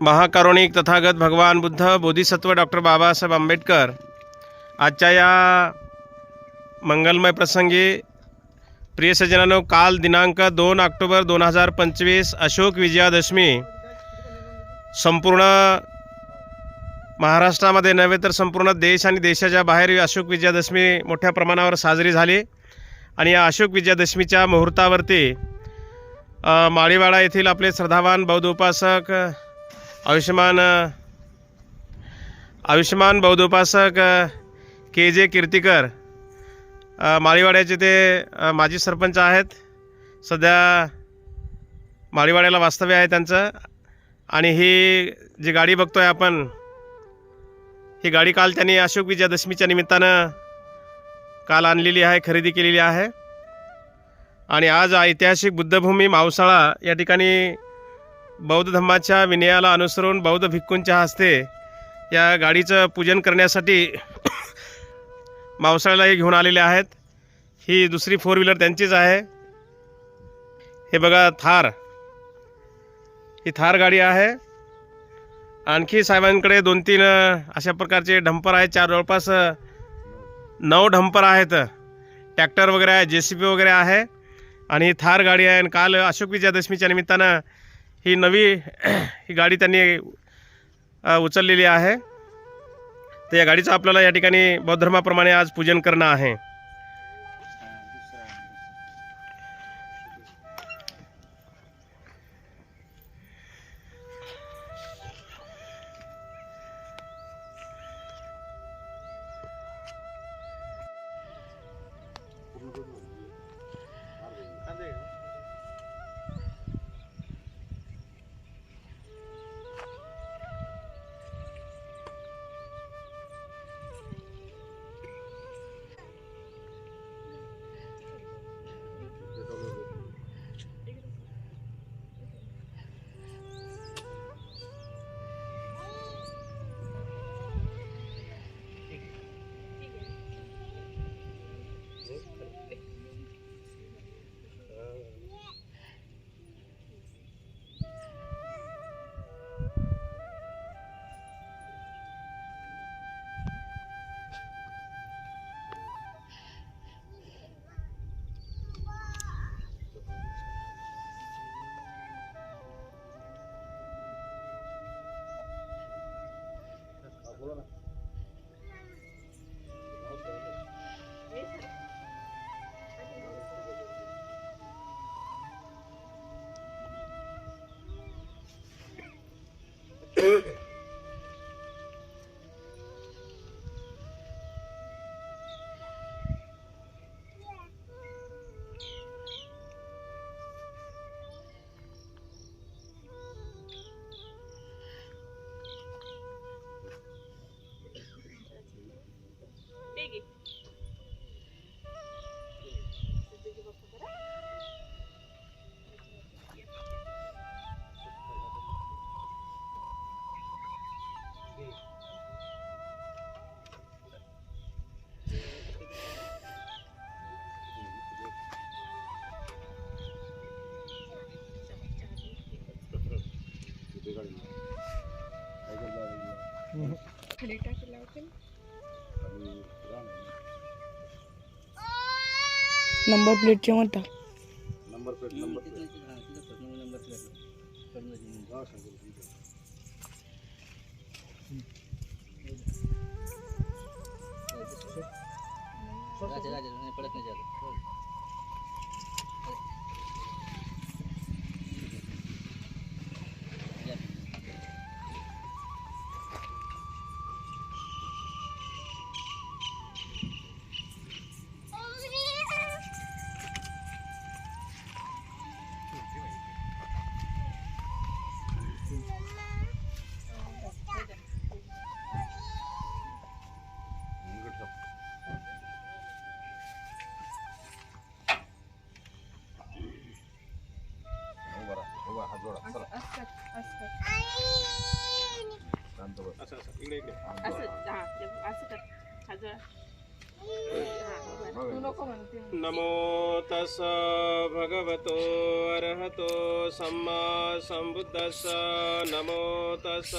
महाकारुणिक तथागत भगवान बुद्ध बोधिसत्व डॉक्टर बाबासाहेब आंबेडकर. आजच्या या मंगलमय प्रसंगी प्रिय सज्जनानो काल दिनांक दोन ऑक्टोबर दोन हजार पंचवीस अशोक विजयादशमी संपूर्ण महाराष्ट्रामध्ये नव्हे तर संपूर्ण देश आणि देशाच्या बाहेर अशोक विजयादशमी मोठ्या प्रमाणावर साजरी झाली. आणि या अशोक विजयादशमीच्या मुहूर्तावरती माळीवाडा येथील आपले श्रद्धावान बौद्ध उपासक आयुष्यमान आयुष्यमान बौद्ध उपासक के जे कीर्तिकर माळीवाड्याचे ते माजी सरपंच आहेत. सध्या माळीवाड्याला वास्तव्य आहे त्यांचं. आणि ही जी गाडी बघतो आहे आपण ही गाडी काल त्यांनी अशोक विजयादशमीच्या निमित्तानं काल आणलेली आहे खरेदी केलेली आहे. आणि आज ऐतिहासिक बुद्धभूमी मावसाळा या ठिकाणी बौद्ध धम्माच्या विनयाला अनुसरून बौद्ध भिक्खूंच्या हस्ते या गाडीचं पूजन करण्यासाठी मावसाळ्यालाही घेऊन आलेले आहेत. ही दुसरी फोर व्हीलर त्यांचीच आहे. हे बघा थार. ही थार गाडी आहे. आणखी साहेबांकडे दोन तीन अशा प्रकारचे ढंपर आहेत. चार जवळपास नऊ ढंपर आहेत. ट्रॅक्टर वगैरे आहे जे सी पी वगैरे आहे. आणि थार गाडी आहे आणि काल अशोक विजयादशमीच्या निमित्तानं ही नवी ही गाडी त्यांनी उचललेली आहे. तर या गाडीचं आपल्याला या ठिकाणी बौद्ध धर्माप्रमाणे आज पूजन करणं आहे. 嗯 नंबर प्लेटचे म्हणता. पडत नाही असं असं इकडे इकडे नमो तस भगवतो अरहतो सम्मा सम्बुद्धस्स नमो तस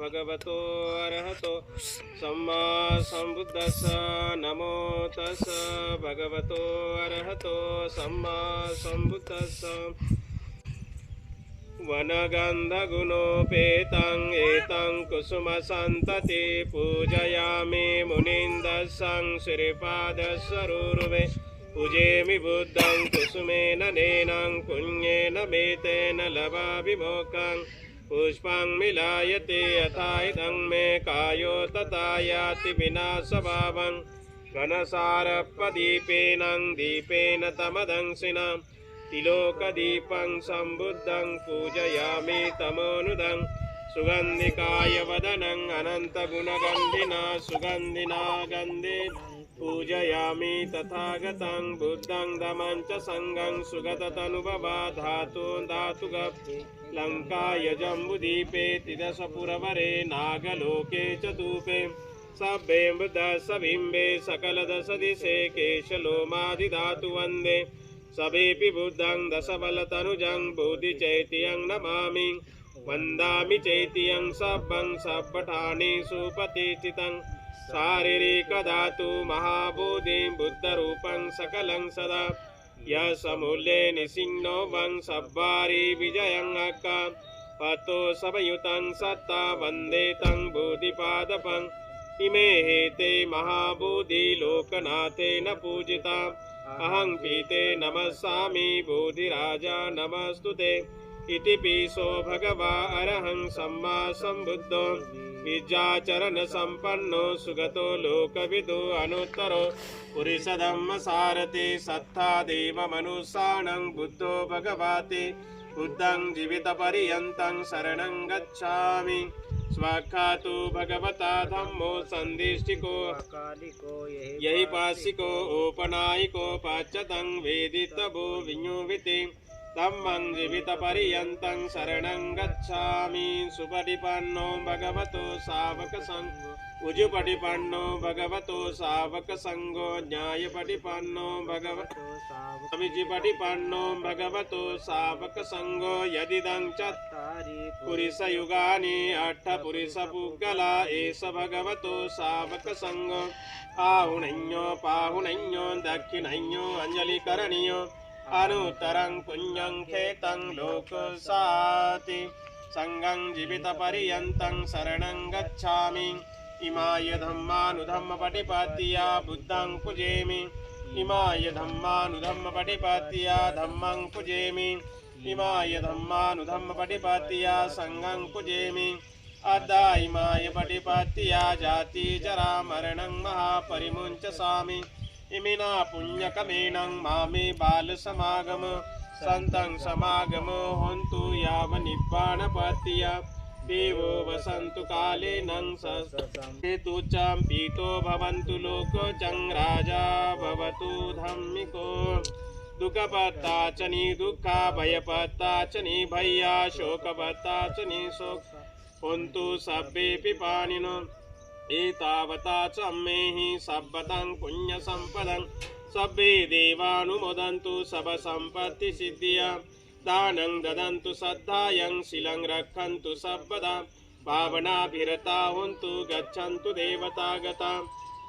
भगवतो अरहतो सम्मा सम्बुद्धस्स नमो तस भगवतो अरहतो सम्मा सम्बुद्धस्स वनगन्धगुणोपेतं एतं कुसुमसन्तति पूजयामि मुनिन्दसं श्रीपादस्वरूर्वे पूजेमि बुद्धं कुसुमेन नेनं पुण्येन मेतेन लवामि पुष्पं मिलायते यथा इदं मे कायो तथा याति विनाशभावं घनसारपदीपेन दीपेन तमदंसिनम् තිලෝකදීපං සම්බුද්ධං පූජයාමි තමෝනුදං. සුගන්ධිකාය වදනං අනන්ත ගුණගන්ධිනා සුගන්ධිනා ගන්ධේ. පූජයාමි තථාගතං බුද්ධං දමංච සංඝං සුගතතනුබවා ධාතූන් ධාතුගප්ති ලංකාය ජම්බුදීපේ තිදස පුරවරේ නාගලෝකේ ච දූපේ සබ්බේම්බ දස විම්බේ සකල දස දිසේ කේශ ලෝමාදි ධාතු වන්දේ. सभेऽपि बुद्धं दशबलतनुजं बोधिचैत्यं नमामि। वन्दामि चैत्यं सब्बठानि सुपतिष्ठितं। शारीरिकधातु महाबोधिं बुद्धरूपं सकलं सदा। यशमूल्ये निसिंहो वं सब्बारि विजयं अक्क पतो समयुतं सत्ता वन्दे तं बोधिपादपम् इमे हेते महाबोधि लोकनाथेन पूजिता अहं पीते नमस्सामि बोधिराजा नमस्तु ते। इति पीसो भगवा अरहं सम्मा सम्बुद्धो विद्याचरणसम्पन्नो सुगतो लोकविदो अनुत्तरो। पुरुषधम्मसारथि सत्ता देवमनुसानं बुद्धो भगवाति। बुद्धं जीवितपर्यन्तं शरणं गच्छामि। स्वाखातु भगवता धम्मो सन्दिष्टिको यही पासिको ओपनायिको पाच्यतं वेदितभो धम्मं जीवितपर्यन्तं शरणं गच्छामि। सुपटिपन्नो भगवतो सावकसङ्ग उजुपटिपन्नो भगवतो सावकसङ्गो न्यायपटिपन्नो भगवतो समिजिपटिपन्नो भगवतो सावकसङ्गो यदिदं च पुरुषयुगानि अट्ठपुरुषपुग्गला एष भगवतो सावकसङ्गो आहुणञ्यो पाहुणञ्यो दक्षिणञ्यो अञ्जलिकरणीयो अनुत्तरं पुण्यं खेतं लोकसाति। सङ्गं जीवितपर्यन्तं शरणं गच्छामि। इमाय धम्मानुधम्मपटिपत्या बुद्धं पूजेमि इमाय धम्मानुधम्मपटिपत्या धम्मं पूजेमि इमाय धम्मानुधम्मपटिपत्या सङ्गं पूजेमि अद्दा इमाय पटिपत्या जाति जरा मरणं महापरिमुञ्चसामि। इमिना पुण्यकमेनं मामे बालसमागम। सन्तं समागम हन्तु यावनिब्बाणपत्या देवो वसन्तु कालेनं हेतु पीतो भवन्तु लोकचं राजा भवतु धम्मिको। दुःखपत्ता च निदुःखा भयपत्ता च नि भय्या शोकपत्ता च निशोक हन्तु सभ्येऽपि पाणिनो एतावता च मेहि सब्बतं पुण्यसम्पदं। सभ्ये देवानुमोदन्तु सबसम्पत्तिसिद्धिया दानं ददन्तु श्रद्धायं शिलं रक्षन्तु सर्वदा। भावनाभिरता हन्तु गच्छन्तु देवतागता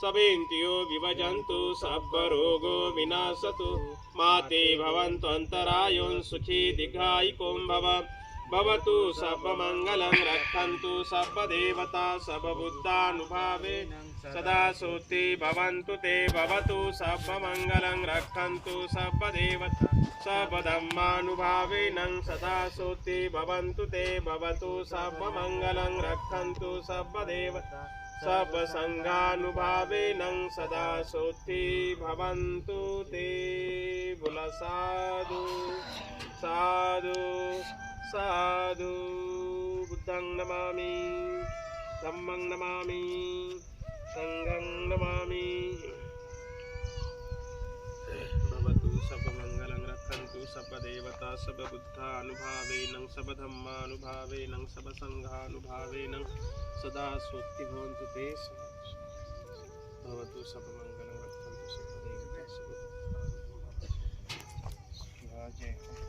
सवेन्त्यो विभजन्तु सर्वरोगो विनाशतु। माते भवन्तु अन्तरायोन् सुखी दीर्घायिकों भव भवतु सर्वमङ्गलं रक्षन्तु सर्वदेवता सर्वबुद्धानुभावे। सदा सोति भवन्तु ते भवतु सर्वमङ्गलं रक्षन्तु सर्वदेवता सर्वधर्मानुभावेन। सदा सोति भवन्तु ते भवतु सर्वमङ्गलं रक्षन्तु सर्वदेवता। सर्वसङ्गानुभावेन सदा सोति भवन्तु ते। बुल साधु साधु साधु। बुद्धं नमामि धम्मं नमामि सङ्घं नमामि। भवतु सर्वमङ्गलं रक्षन्तु सर्वदेवता सर्वबुद्धानुभावेन सर्वधर्मानुभावेन सर्वसङ्घानुभावेन सदा स्वस्ति भवन्तु ते भवतु सर्वमङ्गलं रक्षन्तु सर्वदेवता जय।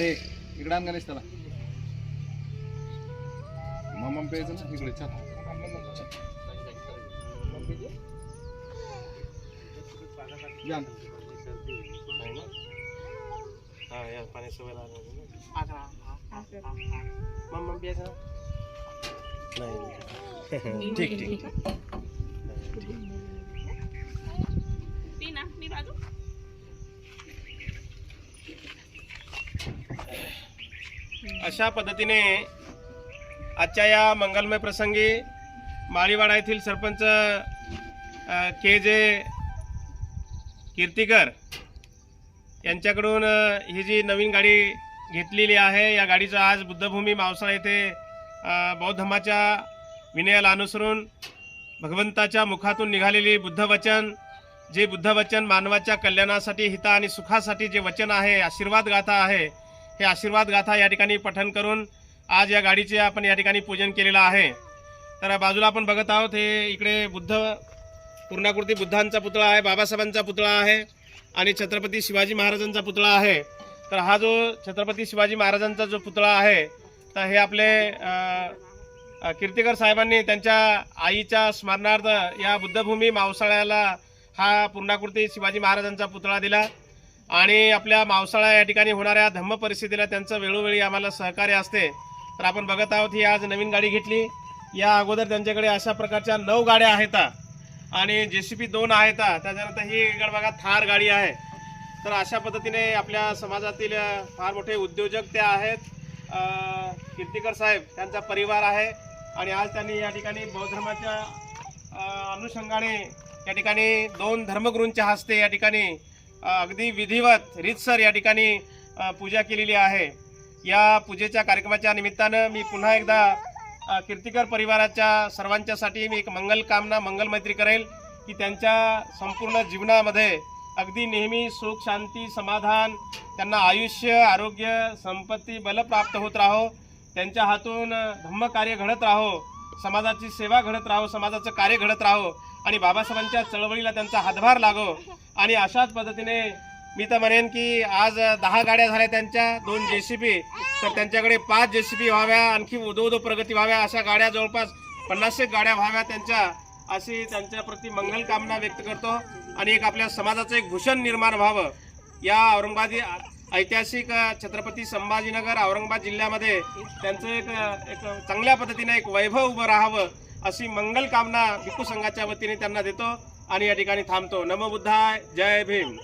इकडे इकडे आण गणेश त्याला. मम्मा प्यायचं ना इकडे छान. हा पाणी सवय प्यायचं नाही ठीक ठीक. अशा पद्धतीने आजच्या या मंगलमय प्रसंगी माळीवाडा येथील सरपंच के जे कीर्तिकर यांच्याकडून ही जी नवीन गाडी घेतलेली आहे या गाडीचं आज बुद्धभूमी मावसाळा येथे बौद्धमाच्या विनयाला अनुसरून भगवंताच्या मुखातून निघालेली बुद्धवचन जे बुद्धवचन मानवाच्या कल्याणासाठी हिता आणि सुखासाठी जे वचन आहे आशीर्वाद गाथा आहे हे आशीर्वाद गाथा या ठिकाणी पठन करून आज या गाडीचे आपण या ठिकाणी पूजन केलेलं आहे. तर बाजूला आपण बघत आहोत हे इकडे बुद्ध पूर्णाकृती बुद्धांचा पुतळा आहे बाबासाहेबांचा पुतळा आहे आणि छत्रपती शिवाजी महाराजांचा पुतळा आहे. तर हा जो छत्रपती शिवाजी महाराजांचा जो पुतळा आहे तर हे आपले कीर्तिकर साहेबांनी त्यांच्या आईच्या स्मरणार्थ या बुद्धभूमी मावसाळ्याला हा पूर्णाकृती शिवाजी महाराजांचा पुतळा दिला. आणि आपल्या मावसाळा या ठिकाणी होणाऱ्या धम्म परिस्थितीला त्यांचं वेळोवेळी आम्हाला सहकार्य असते. तर आपण बघत आहोत ही आज नवीन गाडी घेतली. या अगोदर त्यांच्याकडे अशा प्रकारच्या नऊ गाड्या आहेत. आणि जे सी पी दोन आहेत. त्याच्यानंतर ही इकडे बघा थार गाडी आहे. तर अशा पद्धतीने आपल्या समाजातील फार मोठे उद्योजक ते आहेत. कीर्तिकर साहेब त्यांचा परिवार आहे. आणि आज त्यांनी या ठिकाणी बौद्ध धर्माच्या अनुषंगाने या ठिकाणी दोन धर्मगुरूंच्या हस्ते या ठिकाणी अगदी विधिवत रीतसर या ठिकाणी पूजा केलेली आहे. या पूजेच्या कार्यक्रमाच्या निमित्तानं मी पुन्हा एकदा कीर्तिकर परिवाराच्या सर्वांच्यासाठी मी एक मंगल कामना मंगल मैत्री करेल की त्यांच्या संपूर्ण जीवनामध्ये अगदी नेहमी सुख शांती समाधान त्यांना आयुष्य आरोग्य संपत्ती बल प्राप्त होत राहो त्यांच्या हातून धम्म कार्य घडत राहो समाजाची सेवा घडत राहो समाजाचं कार्य घडत राहो आणि बाबासाहेबांच्या चळवळीला त्यांचा हातभार लागो. आणि अशाच पद्धतीने मी तर म्हणेन की आज दहा गाड्या झाल्या त्यांच्या दोन जे सी बी तर त्यांच्याकडे पाच जे सी बी व्हाव्या आणखी उदो उदो प्रगती व्हाव्या अशा गाड्या जवळपास पन्नास एक गाड्या व्हाव्या त्यांच्या अशी त्यांच्याप्रती मंगल कामना व्यक्त करतो. आणि एक आपल्या समाजाचं एक भूषण निर्माण व्हावं. या औरंगाबादी ऐतिहासिक छत्रपती संभाजीनगर औरंगाबाद जिल्ह्यामध्ये त्यांचं एक एक चांगल्या पद्धतीने एक वैभव उभं राहावं. अशी मंगल कामना भिक्खू संघाच्या वतीने त्यांना देतो आणि या ठिकाणी थांबतो. नमबुद्धाय जय भीम.